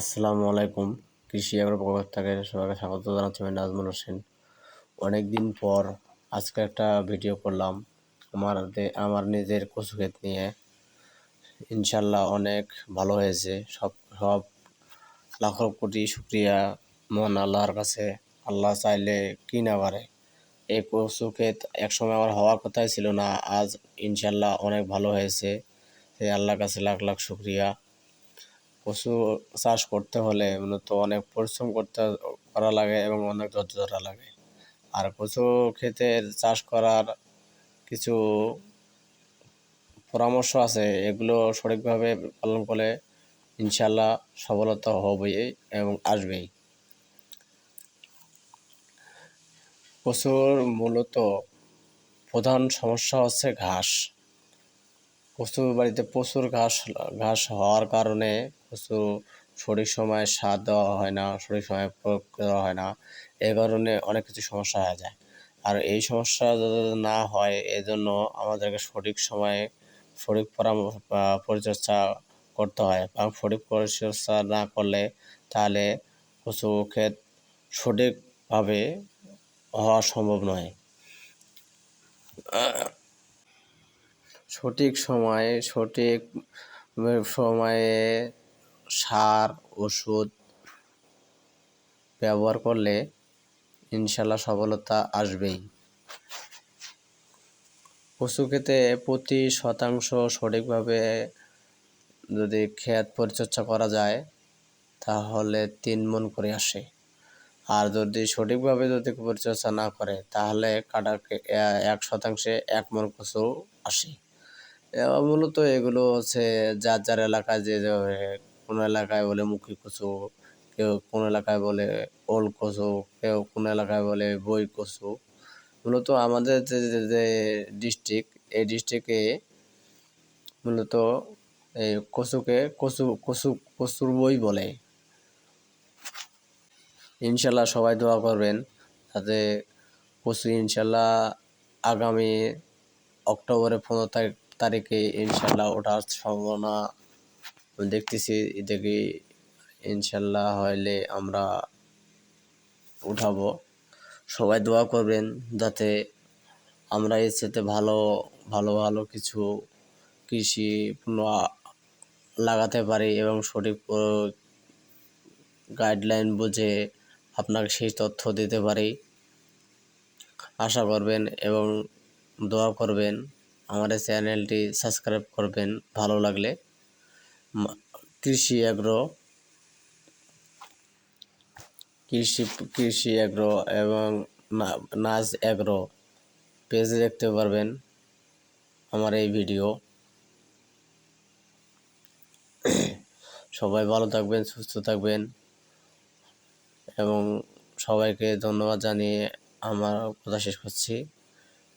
আসসালামু আলাইকুম। কৃষি আগ্রো পক্ষ থেকে সবাইকে স্বাগত জানাচ্ছি আমি নাজমুল হোসেন। অনেক দিন পর আজকে একটা ভিডিও করলাম আমার আমার নিজের কচু ক্ষেত নিয়ে। ইনশাল্লাহ অনেক ভালো হয়েছে। সব সব লাখো কোটি শুক্রিয়া মহান আল্লাহর কাছে। আল্লাহ চাইলে কি না পারে। এই কচু ক্ষেত একসময় আমার হওয়ার কথাই ছিল না। আজ ইনশাল্লাহ অনেক ভালো হয়েছে। সেই আল্লাহর কাছে লাখ লাখ শুক্রিয়া। পশু চাষ করতে হলে মূলত অনেক পরিশ্রম করতে করা লাগে এবং অনেক ধৈর্য ধরা লাগে। আর পশু ক্ষেতের চাষ করার কিছু পরামর্শ আছে, এগুলো সঠিকভাবে পালন করলে ইনশাল্লাহ সফলতা হবেই এবং আসবেই। পশুর মূলত প্রধান সমস্যা হচ্ছে ঘাস। কচুর বাড়িতে প্রচুর ঘাস ঘাস হওয়ার কারণে কচু সঠিক সময় সার দেওয়া হয় না, সঠিক সময় প্রয়োগ দেওয়া হয় না। এই কারণে অনেক কিছু সমস্যা হয়ে যায়। আর এই সমস্যা যাতে না হয়, এজন্য আমাদেরকে সঠিক সময়ে সঠিক পরামর্শ পরিচর্যা করতে হয়। কারণ সঠিক পরিচর্যা না করলে তাহলে কচু ক্ষেত সঠিকভাবে হওয়া সম্ভব নয়। সঠিক সময়ে সঠিক সময়ে সার, ওষুধ ব্যবহার করলে ইনশাল্লাহ সফলতা আসবেই। পশু ক্ষেতে প্রতি শতাংশ সঠিকভাবে যদি ক্ষেত পরিচর্যা করা যায়, তাহলে তিন মন করে আসে। আর যদি সঠিকভাবে যদি পরিচর্যা না করে, তাহলে কাটার কে- এ- এক শতাংশে এক মন কচু আসে। মূলত এগুলো হচ্ছে যার যার এলাকায় যে কোনো এলাকায় বলে মুখী কচু, কেউ কোন এলাকায় বলে ওল কচু, কেউ কোন এলাকায় বলে বই কচু। মূলত আমাদের যে ডিস্ট্রিক্ট এই ডিস্ট্রিক্টে মূলত এই কচুকে কচু কচু, কচুর বই বলে। ইনশাল্লাহ সবাই দোয়া করবেন যাতে কচু ইনশাল্লাহ আগামী অক্টোবরের পনেরো তারিখ তারিখে ইনশাল্লাহ ওঠার সম্ভাবনা দেখতেছি, দেখি ইনশাল্লাহ হইলে আমরা উঠাবো। সবাই দোয়া করবেন যাতে আমরা এর সাথে ভালো ভালো ভালো কিছু কৃষি লাগাতে পারি এবং সঠিক গাইডলাইন বুঝে আপনাকে সেই তথ্য দিতে পারি। আশা করবেন এবং দোয়া করবেন। আমার এই চ্যানেলটি সাবস্ক্রাইব করবেন, ভালো লাগলে। কৃষি অ্যাগ্রো কৃষি কৃষি অ্যাগ্রো এবং না- নাজ অ্যাগ্রো পেজে দেখতে পারবেন আমার এই ভিডিও। সবাই ভালো থাকবেন, সুস্থ থাকবেন এবং সবাইকে ধন্যবাদ জানিয়ে আমার কথা শেষ করছি।